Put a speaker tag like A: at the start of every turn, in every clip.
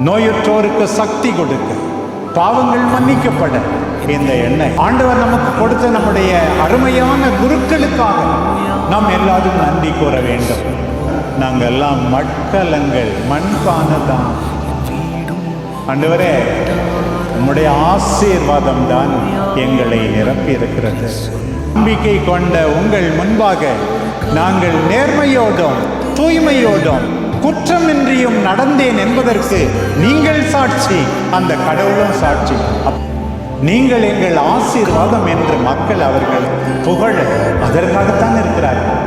A: நோயுற்றோருக்கு சக்தி கொடுக்க பாவங்கள் மன்னிக்கப்பட. இந்த எண்ணெய் ஆண்டவர் நமக்கு கொடுத்த நம்முடைய அருமையான குருக்களுக்காக நாம் எல்லாரும் நன்றி கூற வேண்டும். நாங்கள் எல்லாம் மட்கலங்கள் மண்பானதான் ஆண்டவரே உம்முடைய ஆசீர்வாதம் தான் எங்களை நிரப்பி இருக்கிறது நம்பிக்கை கொண்ட உங்கள் முன்பாக நாங்கள் நேர்மையோடும் தூய்மையோடும் குற்றமின்றியும் நடந்தேன் என்பதற்கு நீங்கள் சாட்சி. அந்த கடவுளும் சாட்சி. நீங்கள் எங்கள் ஆசீர்வாதம் என்று மக்கள் அவர்கள் புகழ அதற்காகத்தான் இருக்கிறார்கள்.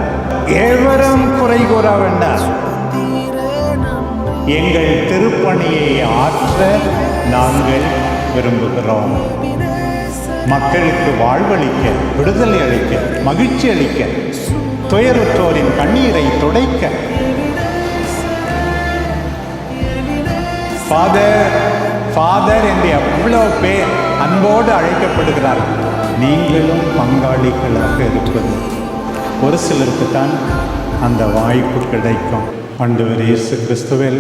A: எவரும் குறை கூற வேண்டாம். எங்கள் திருப்பணியை ஆற்ற நாங்கள் விரும்புகிறோம். மக்களுக்கு வாழ்வளிக்க விடுதலை அளிக்க மகிழ்ச்சி அளிக்க துயருற்றோரின் கண்ணீரை துடைக்க ஃபாதர் ஃபாதர் என்று எவ்வளோ பேர் அன்போடு அழைக்கப்படுகிறார்கள் நீங்களும் பங்காளிகளாக இருப்பது ஒரு சிலருக்கு தான் அந்த வாய்ப்பு கிடைக்கும். ஆண்டவர் இயேசு கிறிஸ்துவில்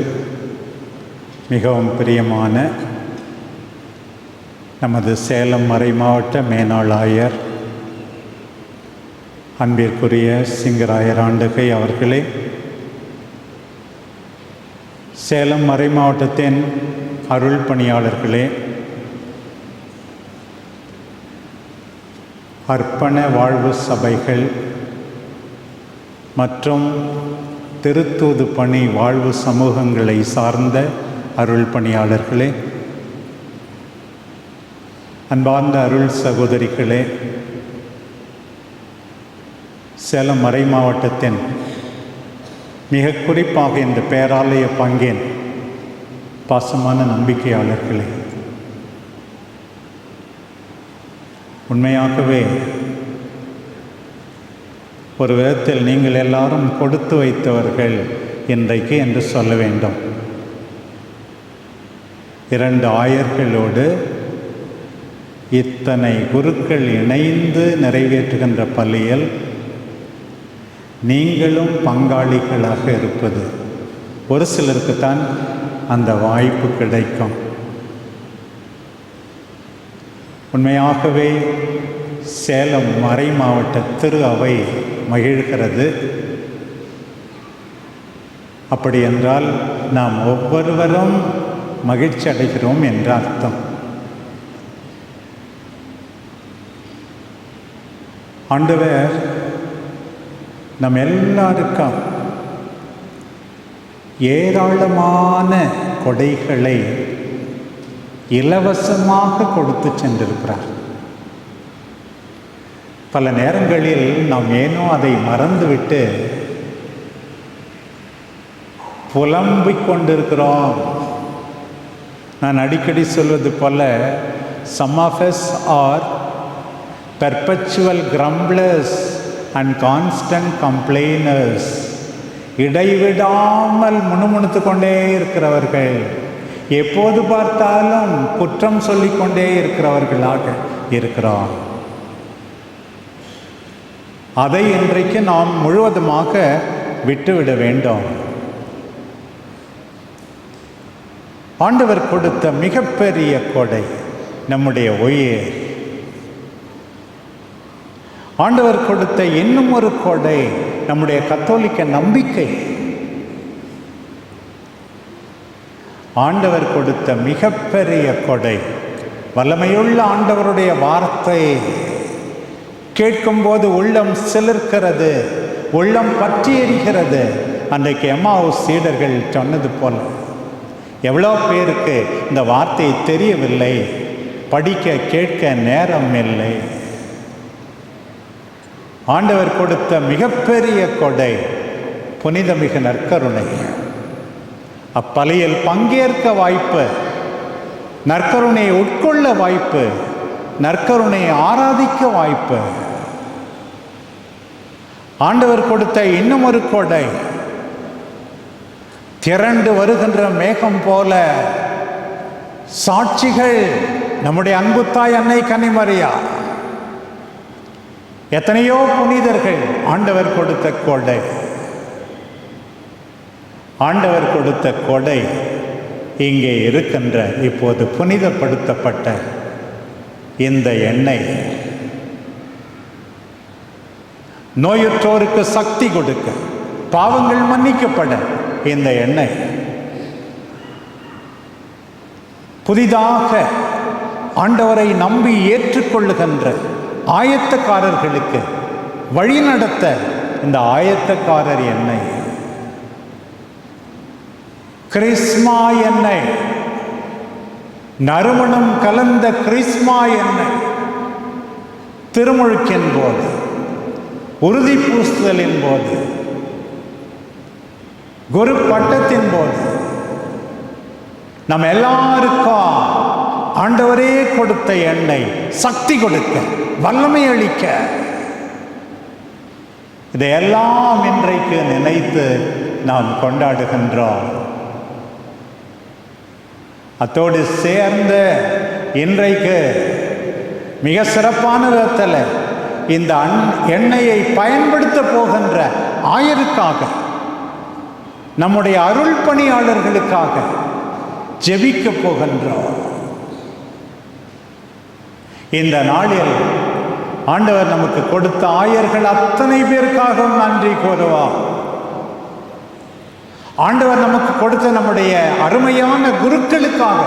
A: மிகவும் பிரியமான நமது சேலம் மறை மாவட்ட மேனாளாயர் அன்பிற்குரிய சிங்கராயர் ஆண்டுகை அவர்களே சேலம் மறை மாவட்டத்தின் அருள் பணியாளர்களே அர்ப்பண வாழ்வு சபைகள் மற்றும் திருத்தூது பணி வாழ்வு சமூகங்களை சார்ந்த அருள் பணியாளர்களே அன்பார்ந்த அருள் சகோதரிகளே சேலம் மறை மாவட்டத்தின் மிக குறிப்பாக இந்த பேராலய பங்கேன் பாசமான நம்பிக்கையாளர்களே. உண்மையாகவே ஒரு விதத்தில் நீங்கள் எல்லாரும் கொடுத்து வைத்தவர்கள் இன்றைக்கு என்று சொல்ல வேண்டும். இரண்டு ஆயர்களோடு இத்தனை குருக்கள் இணைந்து நிறைவேற்றுகின்ற பள்ளியில் நீங்களும் பங்காளிகளாக இருப்பது. ஒரு சிலருக்கு தான் அந்த வாய்ப்பு கிடைக்கும். உண்மையாகவே சேலம் மறை மாவட்ட திரு அவை மகிழ்கிறது. அப்படி என்றால் நாம் ஒவ்வொருவரும் மகிழ்ச்சி அடைகிறோம் என்ற அர்த்தம். ஆண்டவர் நம் எல்லாருக்கும் ஏராளமான கொடைகளை இலவசமாக கொடுத்து சென்றிருக்கிறார். பல நேரங்களில் நாம் ஏனோ அதை மறந்துவிட்டு புலம்பிக் கொண்டிருக்கிறோம். நான் அடிக்கடி சொல்வது போல some of S R perpetual grumblers and constant complainers இடைவிடாமல் முணுமுணுத்து கொண்டே இருக்கிறவர்கள். எப்போது பார்த்தாலும் குற்றம் சொல்லிக்கொண்டே இருக்கிறவர்களாக இருக்கிறோம் அதை இன்றைக்கு நாம் முழுவதுமாக விட்டுவிட வேண்டும். ஆண்டவர் கொடுத்த மிகப்பெரிய கொடை நம்முடைய உயிர். ஆண்டவர் கொடுத்த இன்னும் ஒரு கொடை நம்முடைய கத்தோலிக்க நம்பிக்கை. ஆண்டவர் கொடுத்த மிகப்பெரிய கொடை வல்லமையுள்ள ஆண்டவருடைய வார்த்தை. கேட்கும்போது உள்ளம் சிலிர்க்கிறது உள்ளம் பற்றி எரிகிறது அன்றைக்கு எம்மாவு சீடர்கள் சொன்னது போல எவ்வளோ பேருக்கு இந்த வார்த்தை தெரியவில்லை படிக்க கேட்க நேரம் இல்லை. ஆண்டவர் கொடுத்த மிகப்பெரிய கொடை புனிதமிகு நற்கருணை. அப்பலையில் பங்கேற்க வாய்ப்பு நற்கருணையை உட்கொள்ள வாய்ப்பு நற்கருணையை ஆராதிக்க வாய்ப்பு. ஆண்டவர் கொடுத்த இன்னும் ஒரு கொடை திரண்டு வருகின்ற மேகம் போல சாட்சிகள். நம்முடைய அன்புத்தாய் அன்னை கனிமறியா எத்தனையோ புனிதர்கள் ஆண்டவர் கொடுத்த கொடை. ஆண்டவர் கொடுத்த கொடை இங்கே இருக்கின்ற இப்போது புனிதப்படுத்தப்பட்ட இந்த எண்ணெய். நோயுற்றோருக்கு சக்தி கொடுக்க பாவங்கள் மன்னிக்கப்பட இந்த எண்ணெய். புதிதாக ஆண்டவரை நம்பி ஏற்றுக்கொள்ளுகின்ற ஆயத்தக்காரர்களுக்கு வழிநடத்த இந்த ஆயத்தக்காரர் எண்ணெய் கிறிஸ்மா எண்ணெய் நறுமணம் கலந்த கிறிஸ்மா எண்ணெய் திருமுழுக்கின் போது உறுதி பூசுதலின் போது குரு பட்டத்தின் போது நம்ம எல்லாருக்கும் ஆண்டவரே கொடுத்த எண்ணெய் சக்தி கொடுக்க வல்லமை அளிக்க. இதையெல்லாம் இன்றைக்கு நினைத்து நாம் கொண்டாடுகின்றோம். அத்தோடு சேர்ந்து இன்றைக்கு மிக சிறப்பான விதத்தில் இந்த அன் எண்ணெயை பயன்படுத்த போகின்ற ஆயருக்காக நம்முடைய அருள் பணியாளர்களுக்காக ஜெபிக்க போகின்றோம். இந்த நாளில் ஆண்டவர் நமக்கு கொடுத்த ஆயர்கள் அத்தனை பேருக்காகவும் நன்றி கூறுவார் ஆண்டவர் நமக்கு கொடுத்த நம்முடைய அருமையான குருக்களுக்காக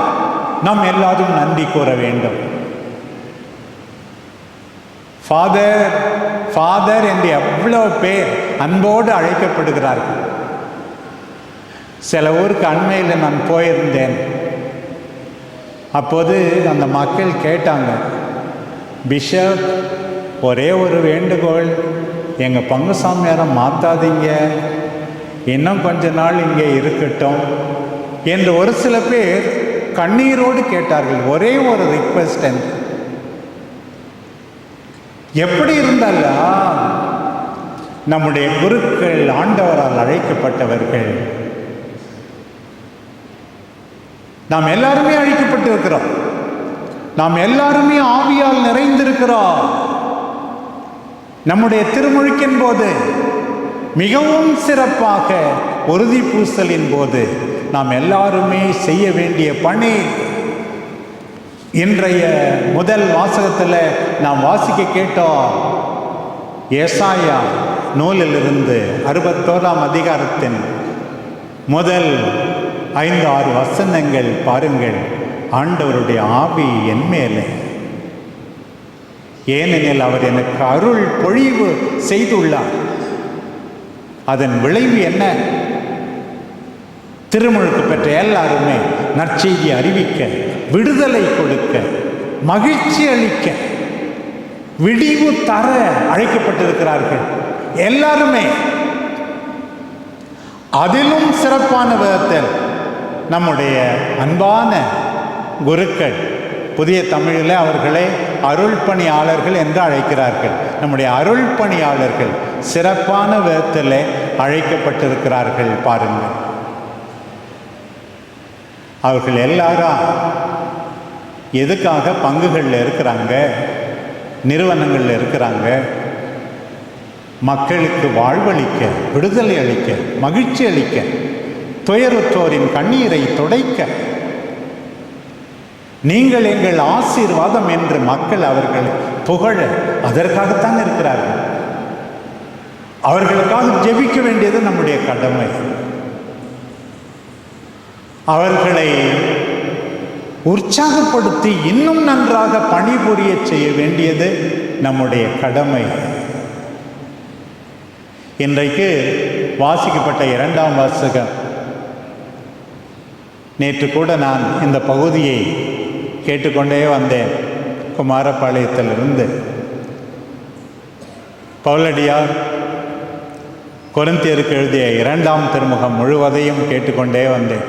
A: நாம் எல்லாரும் நன்றி கூற வேண்டும். ஃபாதர் ஃபாதர் என்று எவ்வளவு பேர் அன்போடு அழைக்கப்படுகிறார்கள். சில ஊருக்கு அண்மையில் நான் போயிருந்தேன். அப்போது அந்த மக்கள் கேட்டாங்க பிஷப் ஒரே ஒரு வேண்டுகோள் எங்கள் பங்கு சாமியாரை மாற்றாதீங்க இன்னும் கொஞ்ச நாள் இங்கே இருக்கட்டும் என்று ஒரு சில பேர் கண்ணீரோடு கேட்டார்கள். ஒரே ஒரு ரிக்வெஸ்ட் எனக்கு எப்படி இருந்தாலா நம்முடைய குருக்கள் ஆண்டவரால் அழைக்கப்பட்டவர்கள். நாம் எல்லாருமே அழைக்கப்பட்டு இருக்கிறோம் நாம் எல்லாருமே ஆவியால் நிறைந்திருக்கிறோம். நம்முடைய திருமுழுக்கின் போது மிகவும் சிறப்பாக உறுதி பூசலின் போது நாம் எல்லாருமே செய்ய வேண்டிய பணி. இன்றைய முதல் வாசகத்தில் நாம் வாசிக்க கேட்டோம். ஏசாயா நூலிலிருந்து அறுபத்தோராம் அதிகாரத்தின் முதல் ஐந்து ஆறு வசனங்கள் பாருங்கள். ஆண்டவருடைய ஆவி என் மேலே. ஏனெனில் அவர் எனக்கு அருள் பொழிவு செய்துள்ளார். அதன் விளைவு என்ன? திருமுழுக்கு பெற்ற எல்லாருமே நற்செய்தி அறிவிக்க விடுதலை கொடுக்க மகிழ்ச்சி அளிக்க விடிவு தர அழைக்கப்பட்டிருக்கிறார்கள். எல்லாருமே. அதிலும் சிறப்பான விதத்தில் நம்முடைய அன்பான குருக்கள் புதிய தமிழில் அவர்களை அருள் பணியாளர்கள் என்று அழைக்கிறார்கள். நம்முடைய அருள் பணியாளர்கள் சிறப்பான விதத்தில் அழைக்கப்பட்டிருக்கிறார்கள் பாருங்கள். அவர்கள் எல்லாரும் எதுக்காக பங்குகளில் இருக்கிறாங்க? நிறுவனங்களில் இருக்கிறாங்க? மக்களுக்கு வாழ்வளிக்க விடுதலை அளிக்க மகிழ்ச்சி அளிக்க துயருற்றோரின் கண்ணீரை துடைக்க நீங்கள் எங்கள் ஆசீர்வாதம் என்று மக்கள் அவர்கள் புகழ அதற்காகத்தான் இருக்கிறார்கள். அவர்களுக்காக ஜெபிக்க வேண்டியது நம்முடைய கடமை. அவர்களை உற்சாகப்படுத்தி இன்னும் நன்றாக பணிபுரிய செய்ய வேண்டியது நம்முடைய கடமை. இன்றைக்கு வாசிக்கப்பட்ட இரண்டாம் வாசகம். நேற்று கூட நான் இந்த பகுதியை கேட்டுக்கொண்டே வந்தேன். குமாரபாளையத்திலிருந்து. பவுலடியார் கொரிந்தியருக்கு எழுதிய இரண்டாம் திருமுகம் முழுவதையும் கேட்டுக்கொண்டே வந்தேன்.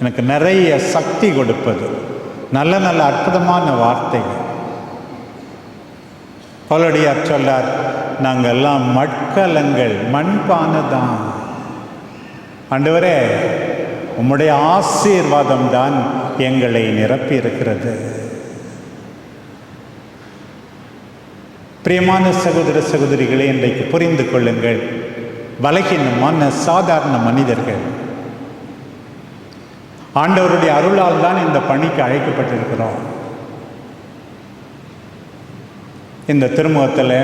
A: எனக்கு நிறைய சக்தி கொடுப்பது. நல்ல நல்ல அற்புதமான வார்த்தைகள். பவுலடியார் சொல்லார் நாங்கள் எல்லாம் மட்கலங்கள் மண்பானதான். ஆண்டவரே உம்முடைய ஆசீர்வாதம் தான் எங்களை நிரப்பியிருக்கிறது. பிரியமான சகோதர சகோதரிகளை இன்றைக்கு புரிந்து கொள்ளுங்கள் பலகீனமான சாதாரண மனிதர்கள். ஆண்டவருடைய அருளால் தான் இந்த பணிக்கு அழைக்கப்பட்டிருக்கிறோம். இந்த திருமுகத்தில்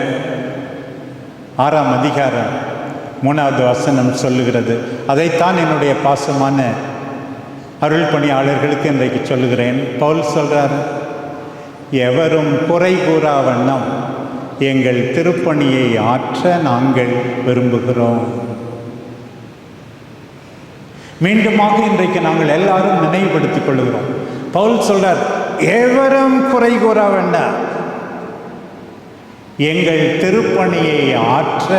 A: ஆறாம் அதிகாரம் மூணாவது வசனம் சொல்லுகிறது அதைத்தான் என்னுடைய பாசமான அருள் பணியாளர்களுக்கு இன்றைக்கு சொல்லுகிறேன். பவுல் சொல்கிறார் எவரும் குறை கூறா வண்ணம் எங்கள் திருப்பணியை ஆற்ற நாங்கள் விரும்புகிறோம். மீண்டுமாக இன்றைக்கு நாங்கள் எல்லாரும் நினைவுபடுத்திக் கொள்கிறோம் பவுல் சொல்றார் எவரும் குறை கூற வேண்டாம் எங்கள் திருப்பணியை ஆற்ற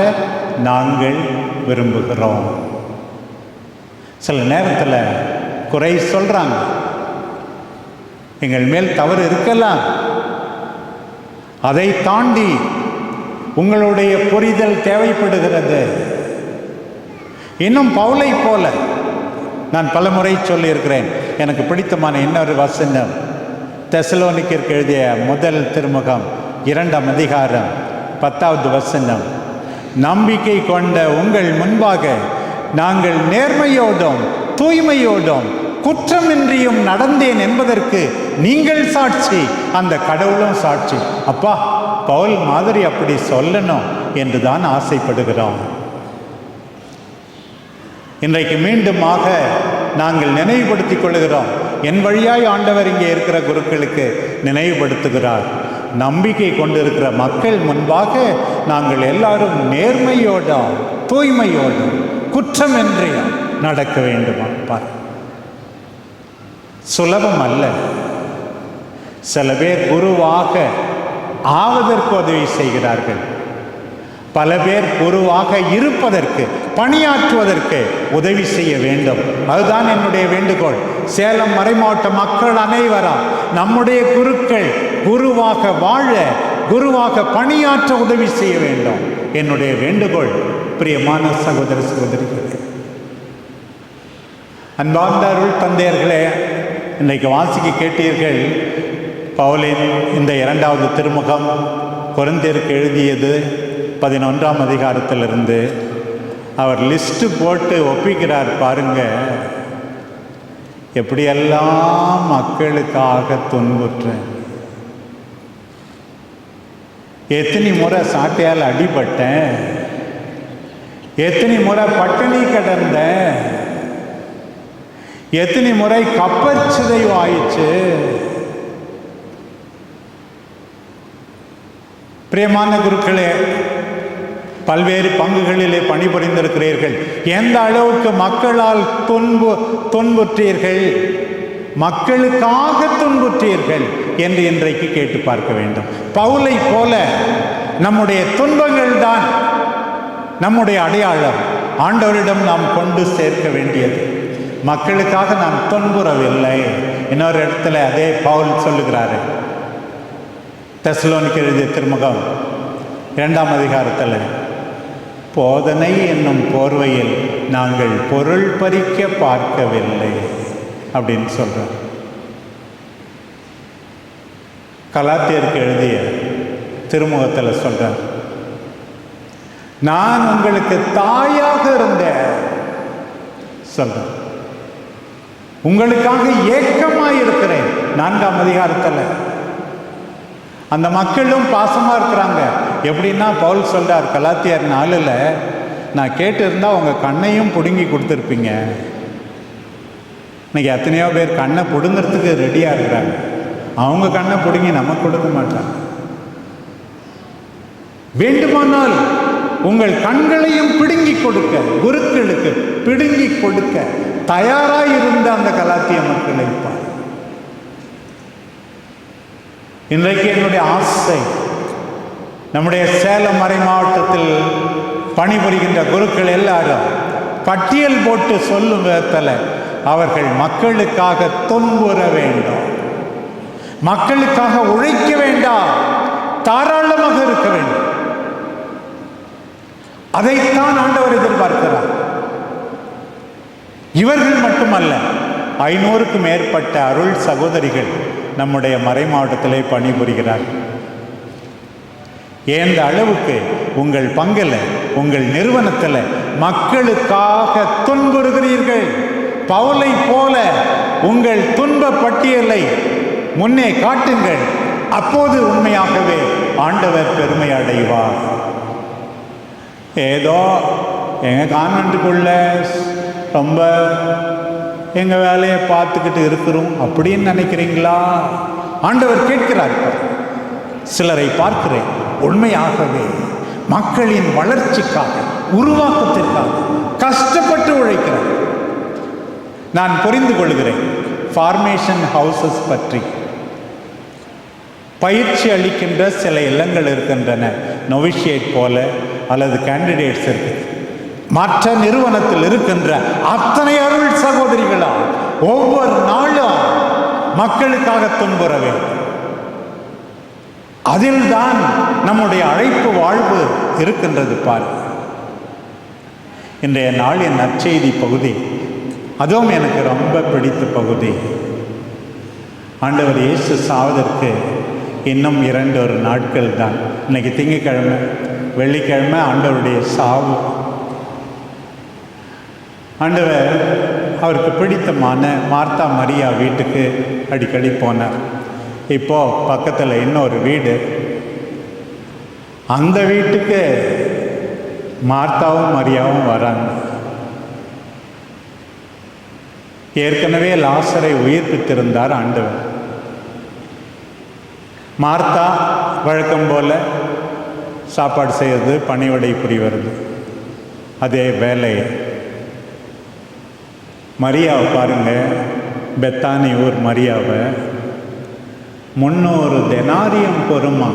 A: நாங்கள் விரும்புகிறோம். சில நேரத்தில் குறை சொல்கிறாங்க எங்கள் மேல் தவறு இருக்கலாம் அதை தாண்டி உங்களுடைய புரிதல் தேவைப்படுகிறது. இன்னும் பவுலை போல நான் பலமுறை சொல்லியிருக்கிறேன். எனக்கு பிடித்தமான இன்னொரு வசனம். தெசலோனிக்கிற்கு எழுதிய முதல் திருமுகம் இரண்டாம் அதிகாரம் பத்தாவது வசனம். நம்பிக்கை கொண்ட உங்கள் முன்பாக நாங்கள் நேர்மையோடும் தூய்மையோடும் குற்றமின்றியும் நடந்தேன் என்பதற்கு நீங்கள் சாட்சி. அந்த கடவுளும் சாட்சி. அப்பா பவுல் மாதிரி அப்படி சொல்லணும் என்று தான் ஆசைப்படுகிறோம். இன்றைக்கு மீண்டுமாக நாங்கள் நினைவுபடுத்திக் கொள்கிறோம். என் வழியாய் ஆண்டவர் இங்கே இருக்கிற குருக்களுக்கு நினைவுபடுத்துகிறார். நம்பிக்கை கொண்டிருக்கிற மக்கள் முன்பாக நாங்கள் எல்லாரும் நேர்மையோடும் தூய்மையோடும் குற்றமின்றியும் நடக்க வேண்டுமா பார் சுலபம் அல்ல சில பேர் குருவாக ஆவதற்கு உதவி செய்கிறார்கள். பல பேர் குருவாக இருப்பதற்கு பணியாற்றுவதற்கு உதவி செய்ய வேண்டும். அதுதான் என்னுடைய வேண்டுகோள். சேலம் மறைமாவட்ட மக்கள் அனைவரும் நம்முடைய குருக்கள் குருவாக வாழ குருவாக பணியாற்ற உதவி செய்ய வேண்டும். என்னுடைய வேண்டுகோள். பிரியமான சகோதர சகோதரிகளே அன்பார்ந்த அருள் தந்தையர்களே இன்றைக்கு வாசிக்க கேட்டீர்கள் பவுலின் இந்த இரண்டாவது திருமுகம் குழந்தையருக்கு எழுதியது பதினொன்றாம் அதிகாரத்திலிருந்து. அவர் லிஸ்ட்டு போட்டு ஒப்பிக்கிறார் பாருங்க. எப்படியெல்லாம் மக்களுக்காக துன்புற்றேன் எத்தனை முறை சாட்டையால் அடிபட்டேன். எத்தனை முறை பட்டினி கிடந்தேன். எத்தனை முறை கப்பச்சிதைவு ஆயிடுச்சு பிரியமான குருக்களே பல்வேறு பங்குகளிலே பணிபுரிந்திருக்கிறீர்கள். எந்த அளவுக்கு மக்களால் துன்பு துன்புற்றீர்கள்? மக்களுக்காக துன்புற்றீர்கள் என்று இன்றைக்கு கேட்டு பார்க்க வேண்டும். பவுலை போல நம்முடைய துன்பங்கள் தான் நம்முடைய அடையாளம். ஆண்டவரிடம் நாம் கொண்டு சேர்க்க வேண்டியது. மக்களுக்காக நான் துன்புறவில்லை. இன்னொரு இடத்துல அதே பவுல் சொல்லுகிறாரு. தெசலோனிக்கு எழுதிய திருமுகம் இரண்டாம் அதிகாரத்தில் போதனை என்னும் போர்வையில் நாங்கள் பொருள் பறிக்க பார்க்கவில்லை. அப்படின்னு சொல்கிறோம் கலாத்தியருக்கு எழுதிய திருமுகத்தில் சொல்கிறார் நான் உங்களுக்கு தாயாக இருந்தேன். சொல்கிறேன் உங்களுக்காக ஏக்கமாக இருக்கிறேன் நான்காம் அதிகாரத்தில். அந்த மக்களும் பாசமாக இருக்கிறாங்க. எப்படின்னா பவுல் சொல்கிறார் கலாத்தியார் நாளில் நான் கேட்டு இருந்தால் உங்கள் கண்ணையும் பிடுங்கி கொடுத்துருப்பீங்க. இன்றைக்கி எத்தனையோ பேர் கண்ணை பிடுங்கிறதுக்கு ரெடியாக இருக்கிறாங்க. அவங்க கண்ணை பிடுங்கி நம்ம கொடுக்க மாட்டாங்க வேண்டுமானால் உங்கள் கண்களையும் பிடுங்கி கொடுக்க குருக்களுக்கு பிடுங்கி கொடுக்க தயாராக இருந்த அந்த கலாத்திய மக்களை பார் இன்றைக்கு என்னுடைய ஆசை நம்முடைய சேலம் மறை மாவட்டத்தில் பணிபுரிகின்ற குருக்கள் எல்லாரும் பட்டியல் போட்டு சொல்லும் விதத்தில் அவர்கள் மக்களுக்காக தொன்புற வேண்டும். மக்களுக்காக உழைக்க வேண்டாம். தாராளமாக இருக்க வேண்டும். அதைத்தான் ஆண்டவர் எதிர்பார்க்கிறார். இவர்கள் மட்டுமல்ல ஐநூறுக்கு மேற்பட்ட அருள் சகோதரிகள் நம்முடைய மறை மாவட்டத்திலே பணிபுரிகிறார்கள் ஏந்த அளவுக்கு உங்கள் பங்கில் உங்கள் நிறுவனத்தில் மக்களுக்காக துன்புறுகிறீர்கள் பவுலை போல உங்கள் துன்ப பட்டியலை முன்னே காட்டுங்கள் அப்போது உண்மையாகவே ஆண்டவர் பெருமை அடைவார். ஏதோ எங்கள் கான்வெண்ட்டுக்குள்ள ரொம்ப எங்கள் வேலையை பார்த்துக்கிட்டு இருக்கிறோம் அப்படின்னு நினைக்கிறீங்களா? ஆண்டவர் கேட்கிறார். சிலரை பார்க்கிறேன். உண்மையாகவே மக்களின் வளர்ச்சிக்காக உருவாக்கத்திற்காக கஷ்டப்பட்டு உழைக்கிறார். நான் புரிந்து கொள்கிறேன். ஃபார்மேஷன் ஹவுசஸ் பற்றி. பயிற்சி அளிக்கின்ற சில இல்லங்கள் இருக்கின்றன. நொவிஷியேட் போல அல்லது கேண்டிடேட்ஸ் இருக்கு. மற்ற நிறுவனத்தில் இருக்கின்ற அத்தனை அருள் சகோதரிகளா ஒவ்வொரு நாளும் மக்களுக்காக துன்புற வேண்டும். அதில்தான் நம்முடைய அழைப்பு வாழ்வு இருக்கின்றது பாரு. இன்றைய நாளின் நற்செய்தி பகுதி. அதுவும் எனக்கு ரொம்ப பிடித்த பகுதி. ஆண்டவர் இயேசு சாவதற்கு இன்னும் இரண்டு ஒரு நாட்கள் தான். இன்னைக்கு திங்கக்கிழமை வெள்ளிக்கிழமை ஆண்டவருடைய சாவு. ஆண்டவர் அவருக்கு பிடித்தமான மார்த்தா மரியா வீட்டுக்கு அடிக்கடி போனார். இப்போ பக்கத்தில் இன்னொரு வீடு. அந்த வீட்டுக்கு மார்த்தாவும் மரியாவும் வராங்க. ஏற்கனவே லாசரை உயிர்ப்பித்திருந்தார் ஆண்டவர். மார்த்தா வழக்கம் போல சாப்பாடு செய்கிறது பணிவடை புரிவது அதே வேலை. மரியாவை பாருங்கள் பெத்தானி ஊர் மரியாவை. முன்னூறு தெனாரியம் பொறுமா.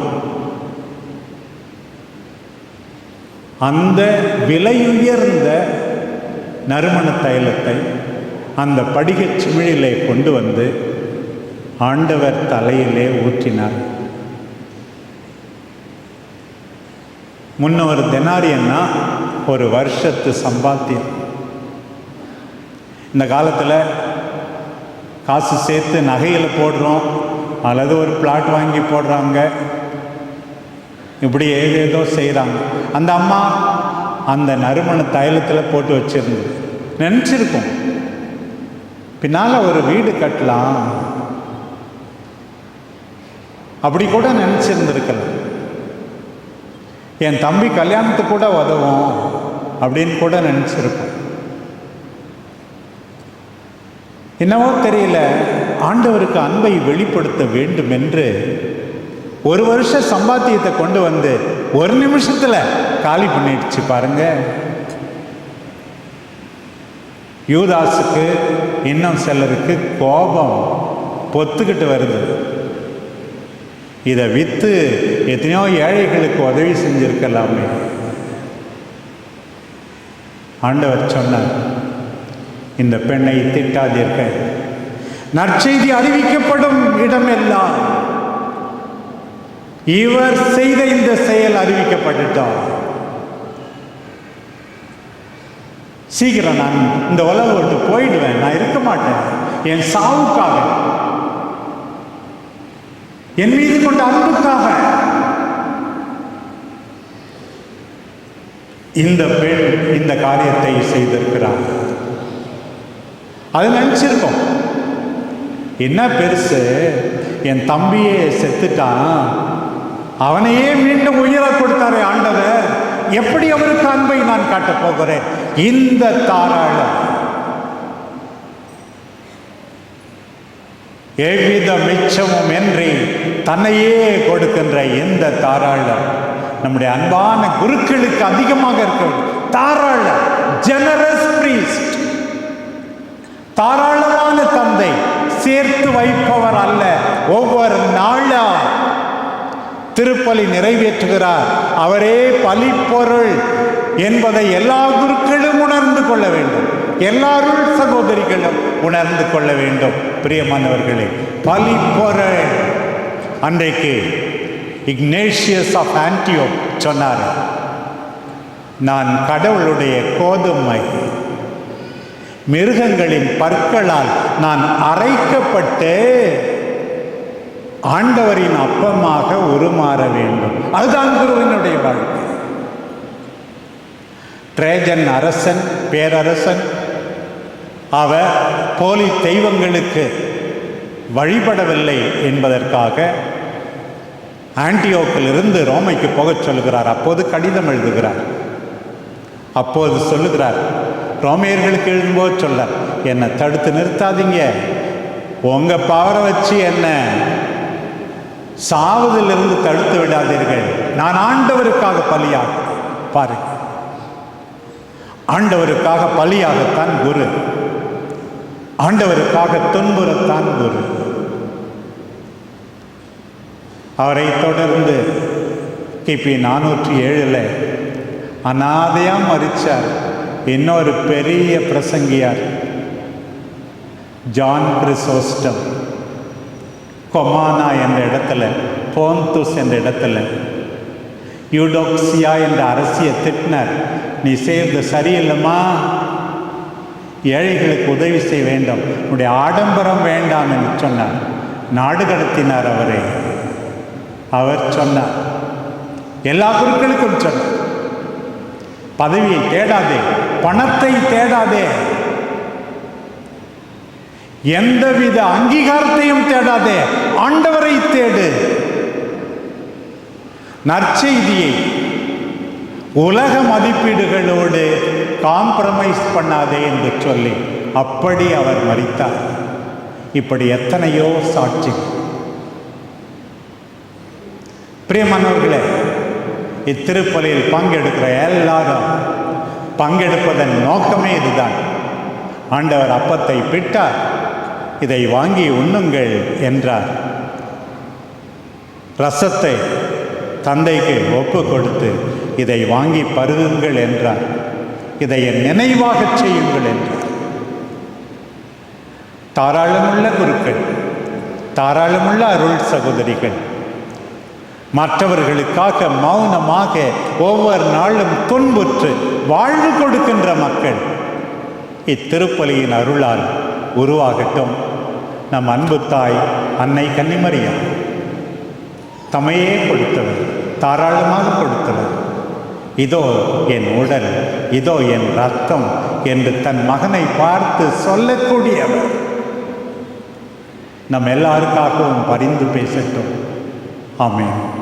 A: அந்த விலையுயர்ந்த நறுமண தைலத்தை அந்த படிகச் சிமிழிலே கொண்டு வந்து ஆண்டவர் தலையிலே ஊற்றினார். முன்னொரு தெனாரியன்னா ஒரு வருஷத்து சம்பாத்தியம். இந்த காலத்தில் காசு சேர்த்து நகையில் போடுறோம் அல்லது ஒரு பிளாட் வாங்கி போடுறாங்க. இப்படி ஏதேதோ செய்கிறாங்க அந்த அம்மா அந்த நறுமண தைலத்தில் போட்டு வச்சிருந்தது. நினச்சிருக்கோம் பின்னால் ஒரு வீடு கட்டலாம். அப்படி கூட நினச்சிருந்துருக்கலாம். என் தம்பி கல்யாணத்துக்கு கூட உதவும் அப்படின்னு கூட நினச்சிருக்கோம். என்னவோ தெரியல ஆண்டவருக்கு அன்பை வெளிப்படுத்த வேண்டும் என்று ஒரு வருஷ சம்பாத்தியத்தை கொண்டு வந்து ஒரு நிமிஷத்தில் காலி பண்ணிடுச்சு பாருங்க. யூதாஸுக்கு இன்னும் சிலருக்கு கோபம் பொத்துக்கிட்டு வருது. இதை விற்று எத்தனையோ ஏழைகளுக்கு உதவி செஞ்சிருக்கலாமே. ஆண்டவர் சொன்னார் இந்த பெண்ணை திட்டாதீர்கள். நற்செய்தி அறிவிக்கப்படும் இடமெல்லாம். இவர் செய்த இந்த செயல் அறிவிக்கப்பட்டுட்டார். சீக்கிரம் நான் இந்த உலகம் விட்டு போயிடுவேன் நான் இருக்க மாட்டேன். என் சாவுக்காக. என் மீது கொண்ட அன்புக்காக. இந்த பெண் இந்த காரியத்தை செய்திருக்கிறார். அது நினச்சிருக்கோம். என்ன பெருசு? என் தம்பியே செத்துட்டான். அவனையே மீண்டும் உயிரை கொடுத்தாரு ஆண்டவர். எப்படி அவருக்கு அன்பை நான் காட்டப் போகிறேன்? இந்த தாராளம். எவ்வித மிச்சமும் இன்றி தன்னையே கொடுக்கின்ற இந்த தாராளம் நம்முடைய அன்பான குருக்களுக்கு அதிகமாக இருக்க தாராள ஜெனரஸ் பிரீஸ்ட் தாராளமான தந்தை சேர்த்து வைப்பவர் அல்ல. ஒவ்வொரு நாளா திருப்பலி நிறைவேற்றுகிறார். அவரே பலிப்பொருள் என்பதை எல்லா குருக்களும் உணர்ந்து கொள்ள வேண்டும். எல்லாரும் சகோதரிகளும் உணர்ந்து கொள்ள வேண்டும். பிரியமானவர்களே பலிப்பொருள். அன்றைக்கு இக்னேஷியஸ் ஆஃப் ஆன்டியோ சொன்னார் நான் கடவுளுடைய கோதுமை மிருகங்களின் பற்களால் நான் அரைக்கப்பட்டு ஆண்டவரின் அப்பமாக உருமாற வேண்டும். அதுதான் குருவினுடைய வாழ்க்கை. ட்ரேஜன் அரசன் பேரரசன் அவர் போலி தெய்வங்களுக்கு வழிபடவில்லை என்பதற்காக ஆன்டியோக்கில் இருந்து ரோமைக்கு போகச் சொல்லுகிறார் அப்போது கடிதம் எழுதுகிறார். அப்போது சொல்லுகிறார் ரோமையர்களுக்கு எழுதும்போது சொல்ல என்னை தடுத்து நிறுத்தாதீங்க. உங்க பவரை வச்சு என்ன சாவதிலிருந்து தடுத்து விடாதீர்கள். நான் ஆண்டவருக்காக பலியாக பாரு. ஆண்டவருக்காக பலியாகத்தான் குரு. ஆண்டவருக்காக துன்புறத்தான் குரு. அவரை தொடர்ந்து கிபி நானூற்றி ஏழில் அனாதையாக மறிச்சார் இன்னொரு பெரிய பிரசங்கியார். ஜான் கிறிசோஸ்டம் கொமானா என்ற இடத்துல போந்தூஸ் என்ற இடத்துல யூடோக்சியா என்ற அரசியை திட்டினார். நீ சேர்ந்து சரியில்லைம்மா. ஏழைகளுக்கு உதவி செய்ய வேண்டும். உன்னுடைய ஆடம்பரம் வேண்டாம் என்று சொன்னார். நாடு கடத்தினார் அவரை. அவர் சொன்னார். எல்லா குருக்களுக்கும் சொன்னார். பதவியை தேடாதே பணத்தை தேடாதே. எந்தவித அங்கீகாரத்தையும் தேடாதே ஆண்டவரை தேடு. நற்செய்தியை உலக மதிப்பீடுகளோடு காம்ப்ரமைஸ் பண்ணாதே என்று சொல்லி அப்படி அவர் மறித்தார். இப்படி எத்தனையோ சாட்சி பிரியமானவர்களே இத்திருப்பலியில் பங்கெடுக்கிற எல்லாரும் பங்கெடுப்பதன் நோக்கமே இதுதான். ஆண்டவர் அப்பத்தை பிட்டார் இதை வாங்கி உண்ணுங்கள் என்றார். ரசத்தை தந்தைக்கு ஒப்பு கொடுத்து இதை வாங்கி பருகுங்கள் என்றார். இதை என் நினைவாகச் செய்யுங்கள் என்றார். தாராளமுள்ள குருக்கள் தாராளமுள்ள அருள் சகோதரிகள் மற்றவர்களுக்காக மௌனமாக ஒவ்வொரு நாளும் துன்புற்று வாழ்வு கொடுக்கின்ற மக்கள். இத்திருப்பலியின் அருளால் உருவாகட்டும். நம் அன்பு தாய் அன்னை கன்னிமரியா தமையே கொடுத்தவர் தாராளமாக கொடுத்தவர். இதோ என் உடல் இதோ என் ரத்தம் என்று தன் மகனை பார்த்து சொல்லக்கூடியவர். நம் எல்லாருக்காகவும் பரிந்து பேசட்டும். ஆமேன்.